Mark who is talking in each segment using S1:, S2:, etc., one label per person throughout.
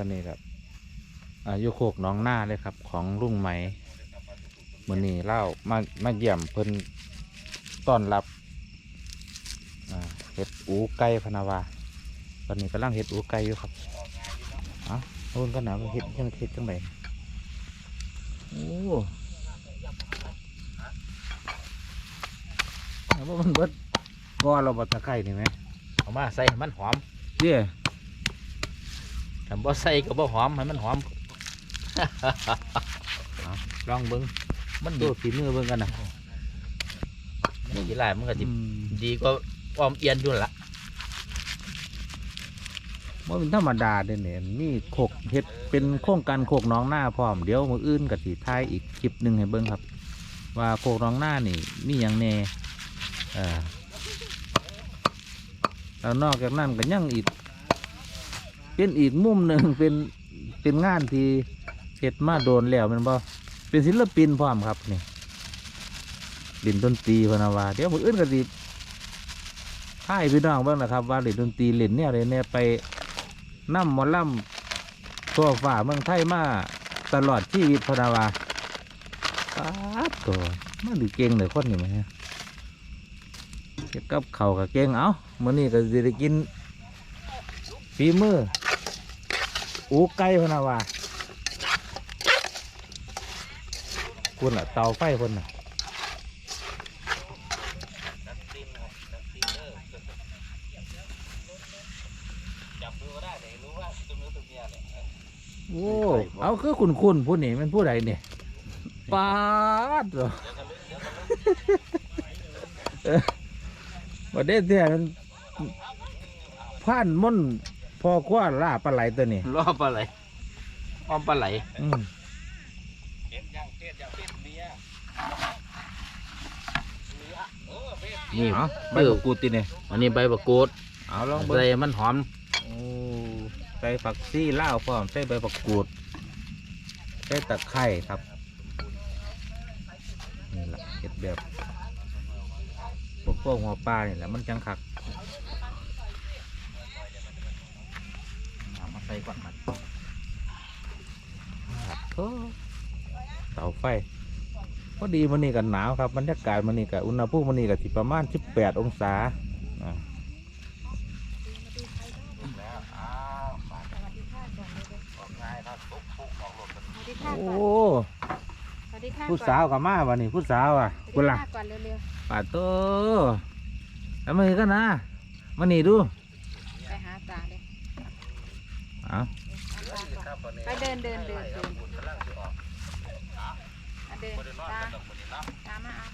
S1: ตอนนี้ครับอายุโคกน้องหน้าเลยครับ ของลุงไหมมือนี้เล่ามามาเยี่ยมเพิ่นต้อนรับอ่าเห็ดอูไก่พนาวาตอนนี้กำลังเห็ดอูไก่อยู่ครับอะนู่นก็หนาวเห็ดยังเห็ดจังไดโอ้ว่ามันเบิดก้อนเราบัตะไคร้นี่ไหม
S2: เอามาใส่มันหอม
S1: เดี๋ย
S2: ถ้าบ่ใส่ก็บ่หอมให้มันหอม
S1: ลองเบิ้ง
S2: มัน
S1: ตั
S2: ดี
S1: วฝีมือเบิ้งกันนะ
S2: มันกี่ลายมันก็
S1: อื
S2: สิ
S1: ม
S2: ดีกว่าออมเอียนอยู่นั่นละ
S1: ว่าเป็นธรรมดาเด้อเนี่ยมีโขกเฮ็ดเป็นโครงการโขกน้องหน้าพร้อมเดี๋ยวมืออื่นกับสีท้ายอีกคลิปหนึ่งให้เบิ้งครับ ว่าโขกน้องหน้านี่ มีอย่างแน่เออแล้วนอกจากนั้นก็ยังอีก เป็นอีกมุมหนึ่งเป็นเป็นงานที่เฮ็ดมาโดนแล้วมันบ่เป็นศิลปินพร้อมครับนี่ดินดนตรีพนาวาเดี๋ยวมืออื่นก็สิท้ายพี่น้องบ้างนะครับ ว่าเล่นดนตรีเล่นเนี่ยเลยเนี่ยไปน้ำหมอลำทั่วฝ่าเมืองไทยมาตลอดชีวิตพนาวาป๊าตัวมันดีเก่งเลยคนนี่ไหมฮะเก็บกับเข่ากับเก่งเอามื่อนี้ก็จะได้กินฝีมือ อูไก่พนาวาคุณอะเตาไฟคนน่ะโอ้เอาคือคุณคุณผู้นี่มันผู้ใดเนี่ยปาดเหรอประเด็นที่มันผ่านม่อน พอคว้าล่าปลาไหลตัวนี้
S2: รอบปลาไหลอ้อมปลาไหล
S1: อืม
S2: เก็บย่างเก็บย่างเก็บเบียร์
S1: นี่เหรอใบมะกรูดตีเนี่ย
S2: อันนี้ใบประกูด
S1: เอาลอง
S2: ใส่
S1: เบิ่ง
S2: มันหอม
S1: โอ้ใส่ผักซี่ล่าวพร้อมใส่ใบมะกรูดใส่ตะไคร้ครับนี่แหละเห็ดแบบพวกพวกหัวปลาเนี่ยแหละมันจังคัก
S2: เอามา ใส่ก่อนมัน
S1: โอ้เสาไฟพอดีมันนี่กันหนาวครับบรรยากาศมันนี่กับอุณหภูมิมันนี่กับที่ประมาณ 18 องศาอ่า
S3: สวัสดีค่ะ
S1: โอ้
S3: สวัสดีค่ะ
S1: ผู้สาวกับมาวันนี้ผู้สาวอะ
S3: คุ
S1: คุณณ
S3: ล่ะ
S1: ล่ะ
S3: ก่อนเร็ว
S1: ป่าโตทำไมกันนะมานี่ดู
S3: ๆไปหาตาเลย
S1: เอ้า
S3: ไปเดินเดินเดินเดินอะเดินตาตามมาเอา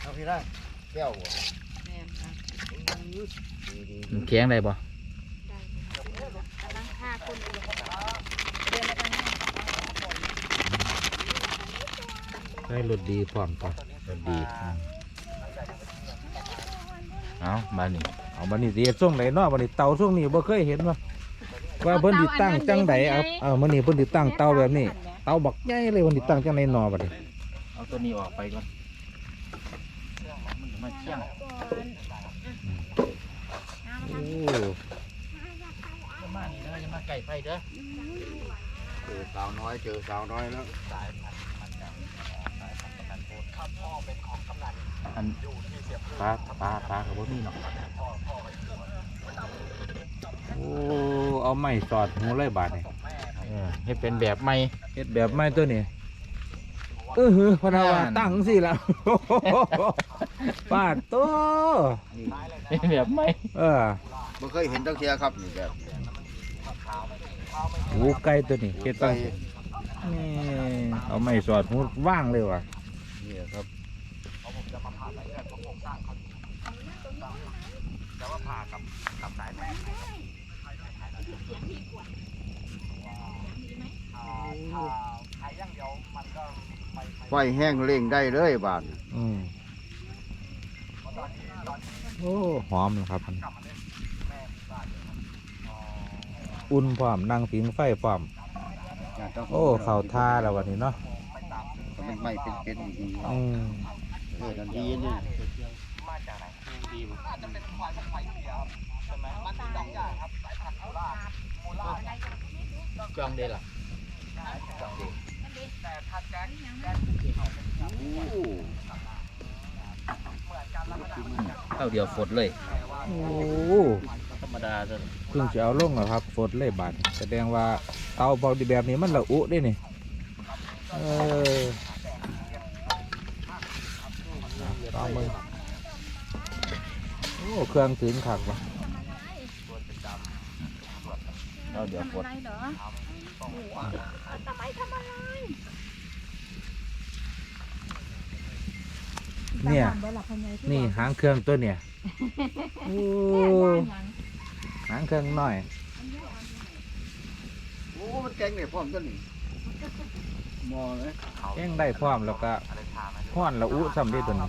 S4: เอาพี่ได้แก้วบ่
S3: แม่นอะ
S2: มันแข็งได้บ่
S3: ได้กำลังฆ่าคนอยู่เดินไปทางนี้
S1: ได้รถดีพร้อมต่อรถดีอืม เอามานี่เอามานี่เสียช่วงไหนเนาะมานี่เตาช่วงนี้บ่เคยเห็นว่าว่าเพิ่นติดตั้งจังไดเอาเอามานี่เพิ่นติดตั้งเตาแบบนี้เตาบักใหญ่เลยเพิ่นติดตั้งจังไดนอบัดนี้
S2: เอาตัวนี้ออกไปก่อนมันมาเชี่ยง
S1: โอ้
S2: อย่ามานี่เด้ออย่ามาใกล้ไฟเด้อ
S4: เจอสาวน้อยเจอสาวน้อยแล้ว
S2: อัน
S1: ปลาปลาปลากับบ่มีเนาะโอ้เอาไม้สอดหูเลยบาดนี่
S2: เออให้เป็นแบบใหม่
S1: เฮ็ดแบบไม้ตัวนี้เออหือพะนาวาตั้งสิแล้วปาดโต
S2: เป็นแบบใหม่
S1: เออ
S4: บ่เคยเห็นตั้งเทียครับนี่แบบ
S1: หูไก่ตัวนี้เฮ็ดตั้งสินี่เอาไม้สอดหูว่างเลยว่ะ
S4: นี่ครับไฟแห้งเร่งได้เลยบาด
S1: อืมโอ้หอมนะครับมันอุ่นพร้อมนั่งผิงไฟพร้อมโอ้เข่าท่าแล้ววันนี้เนาะ
S4: มันไม่เป็นเป็นดี
S1: อืม
S4: ๆเออนั่นดีนี่
S2: ดีบ่จองเดล่ะจองเดเข้าเดียวฝดเลย
S1: โอ้
S2: ธรรมดาจะ
S1: เพิ่งจะเอาลงเหรอครับฝดเลยบาดแสดงว่าเตาเบาดีแบบนี้มันละอุได้นี่เออ ลองมึงโอ้เครื่องถึงขักวะ
S2: เข้าเดียวฝด
S3: ทำอะไรเหรอทำไมทำอะไร
S1: เนี่ย
S3: ทำบ่หลับพญายที่
S1: นี่
S3: ว่า
S1: หางเครื่องตัวเนี่ยโอ้
S3: แม่ย่างหยัง
S1: หางเครื่องน้อย
S4: โอ้มันแกงเนี่ยพร้อมตัวนี้มอเลย
S1: แย่งได้พร้อมแล้วก็ห้อนละอุซ้ำได้ตัวนี้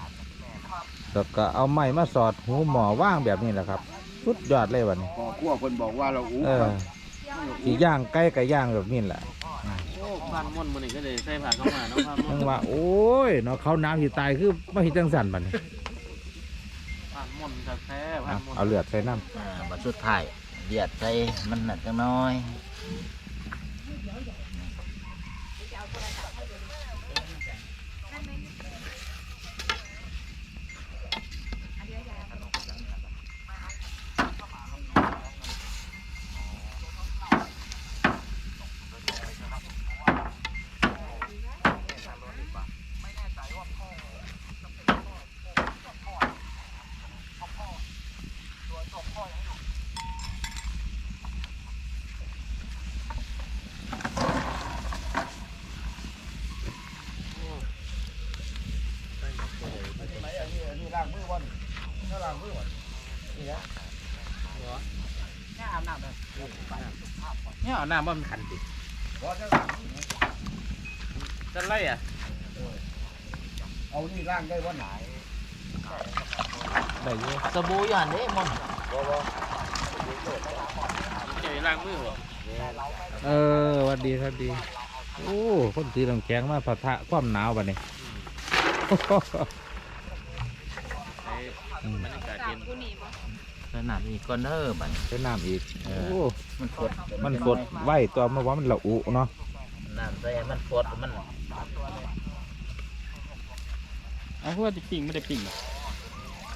S1: แล้วก็เอาไม้มาสอดหูหมอว่างแบบนี้แหละครับ สุดยอดเลยวันนี้
S4: พอขั้วคนบอกว่าเราอู้
S1: เอ
S4: ค
S1: อ
S4: รับ
S1: สีย่างใกล้กับย่างแบบนี้แหละ
S2: โอ้พันม่อนมันนี่ก็เลยใส่ผ้าเข้ามาเนาะพันม่อ
S1: ยั
S2: น
S1: งว่าโอ้ยเนาะเขาน้ำที่ตายคือไม่เห็นจังสันบัดนี้
S2: พันม่อนกับแท้พั
S1: เอา
S2: นม่อน
S1: เอาเลือดใส่น้
S2: อ่าบัดสุดท้ายเดียดใส่มันหนักจังน้อ ยเนี่ยเอาน้ำว่ามันขันติจะไล่อะ
S4: เอานี่ร่างได้ว่าไหนำ
S1: ได้เยอะ
S2: สบู่ย่านเด้ม่อนเจอล้างมือบ่
S1: เออหวัดดีครับดี โอ้คนตีลำแข็งมาปะทะความหนาวบัดนี้
S2: ไอ้บรรยากาศ
S3: สา
S2: เย็
S3: ม
S2: น
S3: กูหนีบ่
S2: สนามอีกก่อนเด้อบัด
S1: ใช้น้ำอีก
S2: เอ
S1: โอ้
S2: อ มันฝด
S1: มันฟดไหวตัวมาว่ามันละอุเนาะ
S2: น้ำใส่มันฝดมัน
S5: เอาพวกจะปิ่งไม่ได้ปิ่ง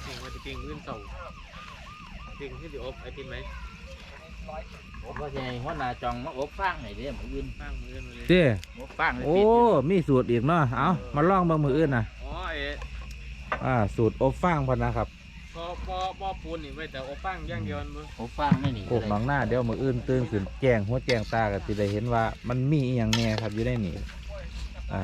S5: ปิ่งว่าจะปิ่งขึ้นเสาปิ่งขึ้นดิอบไอติมไหม
S2: ผมว่าจะให้หัวหน้าจองมาอบฟางให้เด้มื้ออื่น
S5: ตั้งมือกันมาเลย
S1: เจ้
S2: อบฟางให้
S1: โอ้
S2: ปิดอยู่
S1: มีสูตรอีกเนาะ เอามาลองเบางมืออื่นนะ
S5: อ๋อไอ้
S1: อ่า สูตรอบฟางพอนะครับ
S5: พอพอพอปูนนี่ไว้แต่อบปั้งอย่างเดียวมั้ง
S2: อบฟางไม่หนี
S1: พวกน้องหน้าเดี๋ยวมืออื่นตื่นขึ้นแจ้งหัวแจ้งตาก็จะได้เห็นว่ามันมีอหย่างแน่ครับอยู่ได้นี่อ่า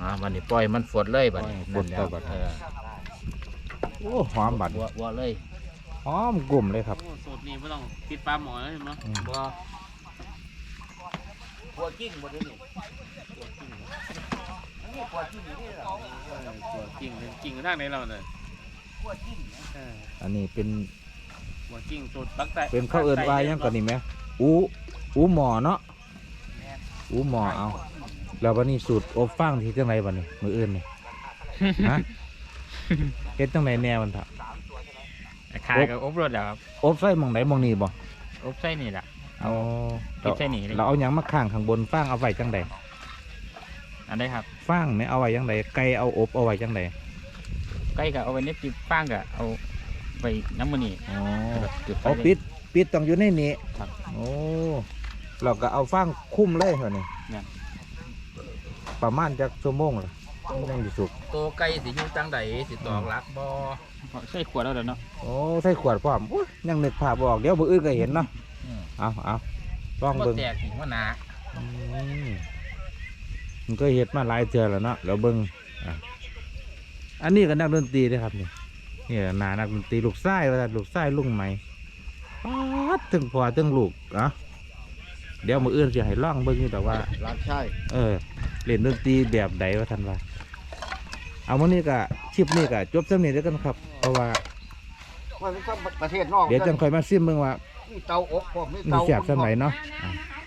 S2: อ่าวันนี้ปล่อยมันฝดเลยบัดนี้
S1: ปล่อยฝดต่อบัด
S2: เออ
S1: โอ้หอมบัด
S2: วัววัวเลย
S1: หอมกลุ่มเลยครับ
S5: โอ้สูตรนี้ไม่ต้องติดปลาหมอแล้วเห็นไหม
S1: อืม
S2: วัววัวกิ้งบ่ได้นี่
S5: ตัวกิ่งเป็นกิ่งทางไหนเราเนี่ยเออ
S1: อันนี้เป็น
S5: หัวกิ่งสูตรปักใต้
S1: เป็นข้าวเอิญวายยังก่อนนี่ไหมอูอูหมอเนาะอูหมอเอาแล้ววันนี้สูตรอบฟางที่จังไรบันนี้มืออื่นนี่ฮะเฮ็ดจังไรแน่มันเถอะ
S5: ขายกับอบรถแล้วครับ
S1: อบใส่หมองไหนมองนี่บ่
S5: อบไส้นี่แหละ
S1: เอา
S5: คิดใส่นี่เลย
S1: เราเอาหยังมาข้างข้างบนฟางเอาไว้จังใด
S5: อันได้ครับ
S1: ฟางไม่เอาไว้จังใดไก่เอาอบเอาไว้จังใด
S5: ใกล้กับเอาไว้ในปีป้างกับเอาไปน้ำมันนี่
S1: อ๋อ
S5: จุดไฟ
S1: เอา
S5: เลย
S1: ปิดปิดต้องอยู่ในนี้
S5: ครับ
S1: โอ้เราก็เอาฟางคุ้มเลยเหรอนี่
S5: เนี่ย
S1: ประมาณจักชั่วโมงล่ะมันยังอยู่สุก
S2: ตัวไก่สิอยู่จังใดสิตอกหลักบ่
S5: ใส่ขวดแล้วเดี๋ยวเนาะ
S1: โอ้ใส่ขวดพร้อมอุ๊ยยังนึกภาพบ่ออกเดี๋ยวมืออื่นก็เห็นเนาะ เอาเอาลอง
S2: บ่
S1: เบิ่ง
S2: แตกนี่หัวหน้า
S1: อืมมันก็เฮ็ดมาหลายเทื่อแล้วเนาะแล้วเบิ่งอะอันนี้ก็นักดนตรีเด้อครับนี่นี่หนานักดนตรีลูกไส้ว่าซั่นลูกไส้ลุงไหมป๊าดถึงพ่อถึงลูกเอะเดี๋ยวมื้ออื่นสิให้ลองเบิ่งอยู่แต่ว่า
S4: ร้านชาย
S1: เออเล่นดนตรีแบบใดว่าท่านว่าเอาวันนี้ก็คลิปนี้ก็จบสำเนียงแล้วกันครับ เพราะว่า
S4: ว่าเป็นประเทศนอก
S1: เดี๋ยวจังคอยมาซิมเบิ่งว่า
S4: มีเตาอบพร้อมมี
S1: มี
S4: เตา
S1: แซ่บสำไหนเนาะ
S3: น้ำน้ำนะคะ